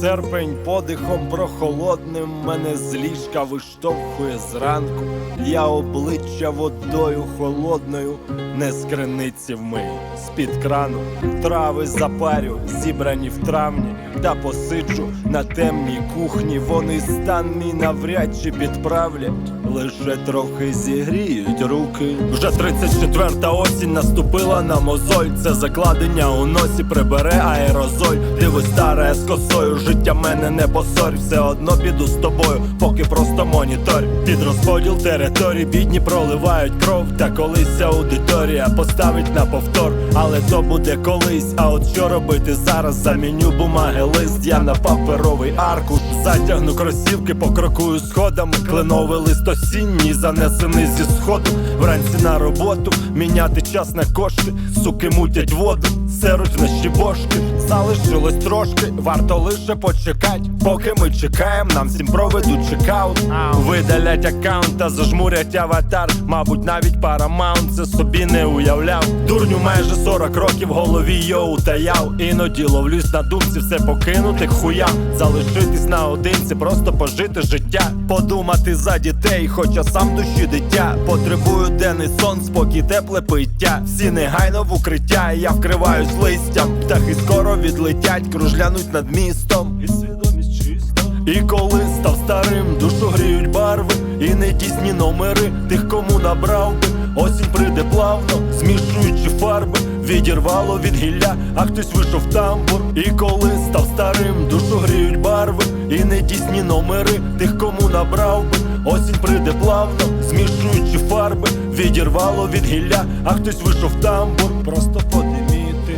серпень подихом прохолодним мене з ліжка виштовхує зранку. Я обличчя водою холодною, не з криниці вмию, з-під крану. Трави запарю, зібрані в травні, та посичу на темній кухні. Вони стан мій навряд чи підправлять, лише трохи зігріють руки. Вже 34-та осінь наступила на мозоль. Це закладення у носі прибере аерозоль. Диви старе з косою, життя мене не посорь. Все одно піду з тобою, поки просто монітор. Під розподіл територій бідні проливають кров. Та колись аудиторія поставить на повтор. Але то буде колись. А от що робити зараз? Заміню бумаги лист. Я на паперовий аркуш. Затягну кросівки, покрокую сходами. Кленовий лист осінній, занесений зі сходу. Вранці на роботу, міняти час на кошти. Суки мутять воду, серуть в наші бошки. Залишилось трошки, варто лише почекать. Поки ми чекаємо, нам всім проведуть чекаут. Видалять аккаунт та зажмурять аватар. Мабуть, навіть парамаунт це собі не уявляв. Дурню майже 40 років в голові йоу таяв. Іноді ловлюсь на думці, все покинути хуям. Залишитись наодинці, просто пожити життя. Подумати за дітей, хоча сам душі дитя. Потребую денний сон, спокій, тепле пиття. Всі негайно в укриття, я вкриваюсь листям. Птахи скоро відлетять, кружлянуть над містом. І свідомість чиста. І коли став старим, душу гріють барви, і не тісні номери тих, кому набрав би. Осінь прийде плавно, змішуючи фарби, відірвало від гілля, а хтось вийшов тамбур. І коли став старим, душу гріють барви, і не тісні номери тих, кому набрав би. Осінь прийде плавно, змішуючи фарби, відірвало від гілля, а хтось вийшов тамбур. Просто подиміти.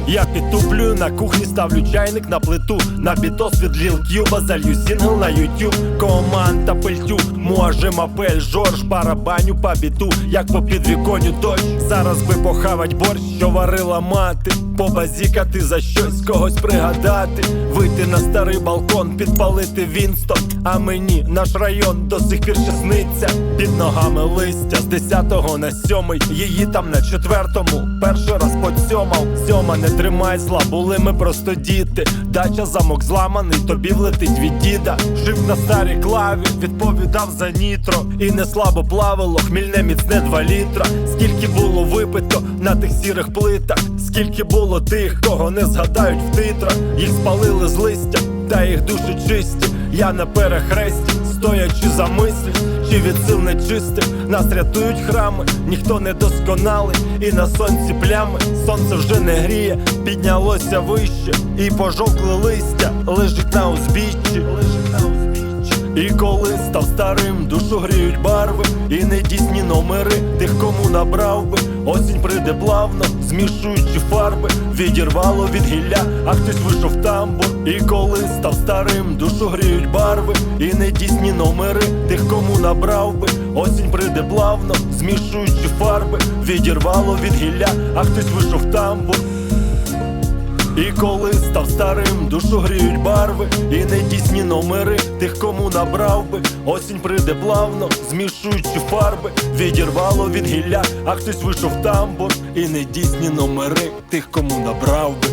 Я підтуплюю на кухні, ставлю чайник на плиту. На бітос від Ліл залью сінгл на ютюб. Команда пильтю, може мапель, жорж, барабаню по біту, як по підвіконю дощ. Зараз би похавать борщ, що варила мати. Побазікати за щось, когось пригадати. Вийти на старий балкон, підпалити Вінстон. А мені наш район до сих пір ще. Під ногами листя з 10 на 7 Її там на четвертому. Перший раз поцьомав. Сьома не тримай зла, були ми просто діти. Дача замок зламаний, тобі влетить від діда. Жив на старій клаві, відповідав за нітро. І не слабо плавало, хмільне міцне два літра. Скільки було випито на тих сірих плитах, скільки було тих, кого не згадають в титрах. Їх спалили з листя, та їх душі чисті. Я на перехресті, стоячи за мислі, чи від сил нечистих нас рятують храми, ніхто не досконалий, і на сонці плями сонце вже не гріє, піднялося вище, і пожовкли листя, лежить на узбіччі. І коли став старим, душу гріють барви, і не дійсні номери тих, кому набрав би. Осінь прийде плавно, змішуючи фарби, відірвало від гілля, а хтось вийшов тамбур. І коли став старим, душу гріють барви, і не дійсні номери тих, кому набрав би. Осінь прийде плавно, змішуючи фарби, відірвало від гілля, а хтось вийшов тамбур. І коли став старим, душу гріють барви, і не дійсні номери тих, кому набрав би. Осінь прийде плавно, змішуючи фарби, відірвало від гілля, а хтось вийшов в тамбур, і не дійсні номери тих, кому набрав би.